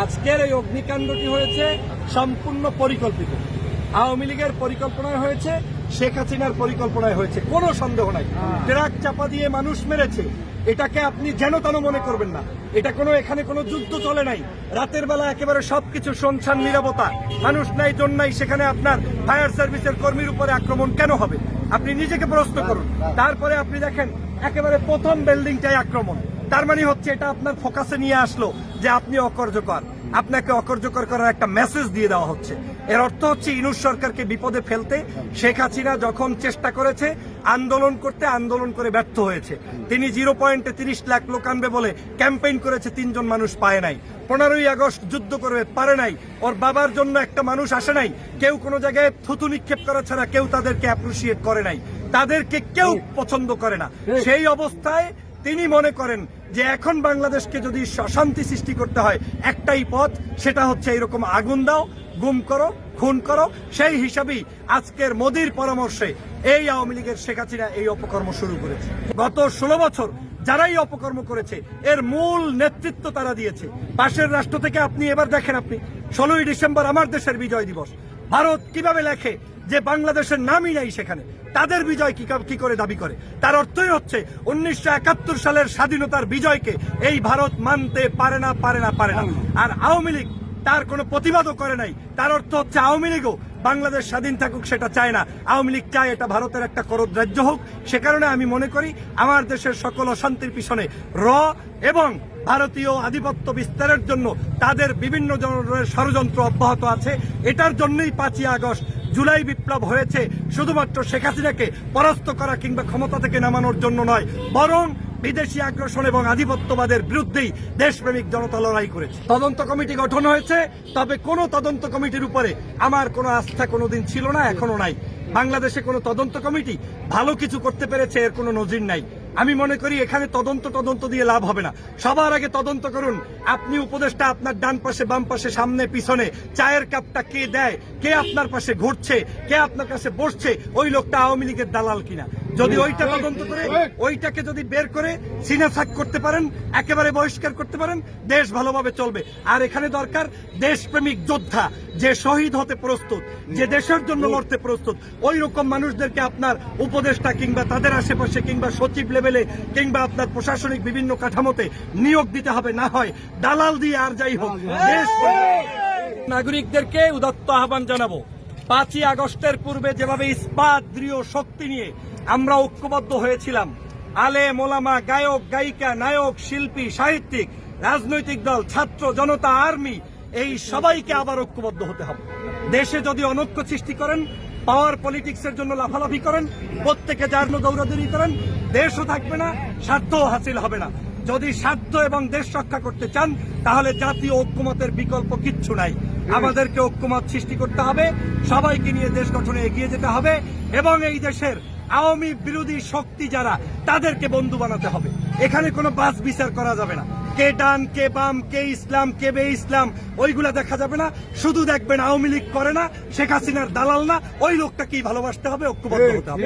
আজকের এই অগ্নিকাণ্ডটি হয়েছে সম্পূর্ণ পরিকল্পিত। আওয়ামী লীগের পরিকল্পনায় হয়েছে শেখ হাসিনার পরিকল্পনায় হয়েছে। কোনো সন্দেহ নাই। ট্রাক চাপা দিয়ে মানুষ মেরেছে। এটাকে আপনি যেন তেন মনে করবেন না। এটা কোনো এখানে কোনো যুদ্ধ চলে নাই। রাতের বেলা একেবারে সবকিছু শুনছান নিরাপত্তা মানুষ নাই জন নাই সেখানে আপনার ফায়ার সার্ভিসের কর্মীর উপরে আক্রমণ কেন হবে? আপনি নিজেকে প্রশ্ন করুন। তারপরে আপনি দেখেন একেবারে প্রথম বিল্ডিংটাই আক্রমণ। তার মানে হচ্ছে এটা আপনার ফোকাসে নিয়ে আসলো যে আপনি অকার্যকর। আপনাকে অকার্যকর করার একটা মেসেজ দিয়ে দেওয়া হচ্ছে। এর অর্থ হচ্ছে ইনুস সরকারকে বিপদে ফেলতে শেখ হাসিনা যখন চেষ্টা করেছে আন্দোলন করতে আন্দোলন করে ব্যর্থ হয়েছে। তিনি জিরো পয়েন্টে তিরিশ লাখ লোক আনবে বলে ক্যাম্পেইন করেছে তিনজন মানুষ পায় নাই। পনেরোই আগস্ট যুদ্ধ করবে পারে নাই। ওর বাবার জন্য একটা মানুষ আসে নাই। কেউ কোনো জায়গায় থুতু নিক্ষেপ করা ছাড়া কেউ তাদেরকে অ্যাপ্রিসিয়েট করে নাই। তাদেরকে কেউ পছন্দ করে না। সেই অবস্থায় তিনি মনে করেন যে এখন বাংলাদেশকে যদি শান্তি সৃষ্টি করতে হয়, একটাই পথ, সেটা হচ্ছে এরকম আগুন দাও, গুম করো, খুন করো। সেই হিসাবেই আজকের মোদির পরামর্শে এই আওয়ামী লীগের শেখ হাসিনা এই অপকর্ম শুরু করেছে। গত ষোলো বছর যারাই অপকর্ম করেছে, এর মূল নেতৃত্ব তারা দিয়েছে। পাশের রাষ্ট্র থেকে আপনি, এবার দেখেন আপনি, ষোলোই ডিসেম্বর আমার দেশের বিজয় দিবস। ভারত কীভাবে লেখে যে বাংলাদেশের নামই নাই সেখানে, তাদের বিজয় কি করে দাবি করে? তার অর্থই হচ্ছে উনিশশো একাত্তর সালের স্বাধীনতার বিজয়কে এই ভারত মানতে পারে না পারে না পারে না। আর আওয়ামী লীগ তার কোনো প্রতিবাদও করে নাই। তার অর্থ হচ্ছে আওয়ামী লীগও বাংলাদেশ স্বাধীন থাকুক সেটা চায় না। আওয়ামী লীগ চায় এটা ভারতের একটা করদ রাজ্য হোক। সে কারণে আমি মনে করি আমার দেশের সকল অশান্তির পিছনে র এবং ভারতীয় আধিপত্য বিস্তারের জন্য তাদের বিভিন্ন ধরনের ষড়যন্ত্র অব্যাহত আছে। এটার জন্যই পাঁচই আগস্ট জুলাই বিপ্লব হয়েছে শুধুমাত্র শেখ হাসিনাকে পরাস্ত করা কিংবা ক্ষমতা থেকে নামানোর জন্য নয়, বরং বিদেশি আগ্রাসন এবং আধিপত্যবাদের বিরুদ্ধেই দেশপ্রেমিক জনতা লড়াই করেছে। তদন্ত কমিটি গঠন হয়েছে, তবে কোনো তদন্ত কমিটির উপরে আমার কোনো আস্থা কোনোদিন ছিল না, এখনও নাই। বাংলাদেশে কোনো তদন্ত কমিটি ভালো কিছু করতে পেরেছে, এর কোনো নজির নাই। আমি মনে করি এখানে তদন্ত তদন্ত দিয়ে লাভ হবে না। সবার আগে তদন্ত করুন। আপনি উপদেশটা আপনার ডান পাশে, বাম পাশে, সামনে, পিছনে, চায়ের কাপটা কে দেয়, কে আপনার পাশে ঘুরছে, কে আপনার কাছে বসছে, ওই লোকটা আওয়ামী লীগের দালাল কিনা। যদি ওইটা তদন্ত করে, ওইটাকে যদি বের করে, সিনাসাক করতে পারেন, একেবারে বহিষ্কার করতে পারেন, দেশ ভালোভাবে চলবে। আর এখানে দরকার দেশপ্রেমিক যোদ্ধা, যে শহীদ হতে প্রস্তুত, যে দেশের জন্য লড়তে প্রস্তুত। ওই রকম মানুষদেরকে আপনার উপদেষ্টা কিংবা তাদের আশেপাশে কিংবা সচিব লেভেলে কিংবা আপনার প্রশাসনিক বিভিন্ন কাঠামোতে নিয়োগ দিতে হবে, না হয় দালাল দিয়ে আর যাই হোক। নাগরিকদেরকে উদাত্ত আহ্বান জানাব। পাঁচই আগস্টের পূর্বে যেভাবে ইস্পাত দৃঢ় শক্তি নিয়ে আমরা ঐক্যবদ্ধ হয়েছিলাম। আলে, মোলামা, গায়ক, গায়িকা, নায়ক, শিল্পী, সাহিত্যিক, রাজনৈতিক দল, ছাত্র, জনতা, আর্মি, এই সবাইকে আবার ঐক্যবদ্ধ হতে হবে। দেশে যদি অনৈক্য সৃষ্টি করেন, পাওয়ার পলিটিক্সের জন্য লাফালাফি করেন, প্রত্যেকে যার দৌড়াদৌড়ি করেন, দেশও থাকবে না, স্বার্থও হাসিল হবে না। যদি স্বার্থ এবং দেশ রক্ষা করতে চান, তাহলে জাতীয় ঐক্যমতের বিকল্প কিচ্ছু নাই। আমাদেরকে ঐক্যমত সৃষ্টি করতে হবে, সবাইকে নিয়ে দেশ গঠনে এগিয়ে যেতে হবে, এবং এই দেশের আওয়ামী বিরোধী শক্তি যারা, তাদেরকে বন্ধু বানাতে হবে। এখানে কোনো বাস বিচার করা যাবে না। কে ডান, কে বাম, কে ইসলাম, কে বে ইসলাম, ওইগুলা দেখা যাবে না। শুধু দেখবেন আওয়ামী লীগ করে না, শেখ হাসিনার দালাল না, ওই লোকটাকেই ভালোবাসতে হবে, ঐক্যবদ্ধ হতে হবে।